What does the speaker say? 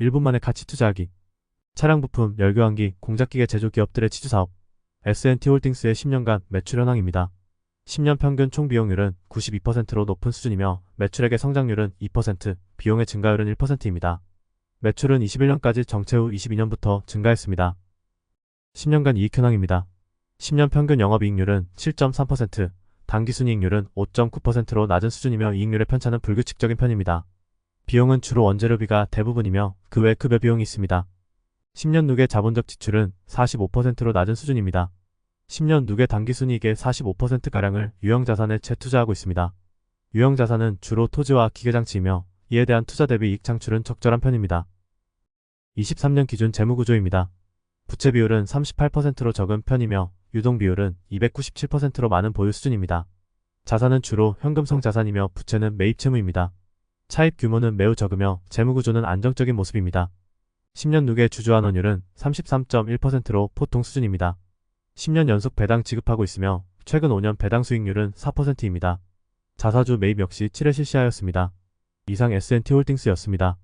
1분 만에 가치 투자하기. 차량 부품, 열교환기, 공작기계 제조 기업들의 치주 사업. S&T 홀딩스의 10년간 매출 현황입니다. 10년 평균 총 비용률은 92%로 높은 수준이며 매출액의 성장률은 2%, 비용의 증가율은 1%입니다. 매출은 21년까지 정체 후 22년부터 증가했습니다. 10년간 이익 현황입니다. 10년 평균 영업이익률은 7.3%, 당기순이익률은 5.9%로 낮은 수준이며 이익률의 편차는 불규칙적인 편입니다. 비용은 주로 원재료비가 대부분이며 그 외 급여 비용이 있습니다. 10년 누계 자본적 지출은 45%로 낮은 수준입니다. 10년 누계 당기순이익의 45%가량을 유형자산에 재투자하고 있습니다. 유형자산은 주로 토지와 기계장치이며 이에 대한 투자 대비 이익 창출은 적절한 편입니다. 23년 기준 재무구조입니다. 부채 비율은 38%로 적은 편이며 유동 비율은 297%로 많은 보유 수준입니다. 자산은 주로 현금성 자산이며 부채는 매입 채무입니다. 차입 규모는 매우 적으며 재무구조는 안정적인 모습입니다. 10년 누계 주주환 원율은 33.1%로 보통 수준입니다. 10년 연속 배당 지급하고 있으며 최근 5년 배당 수익률은 4%입니다. 자사주 매입 역시 7회 실시하였습니다. 이상 S&T 홀딩스였습니다.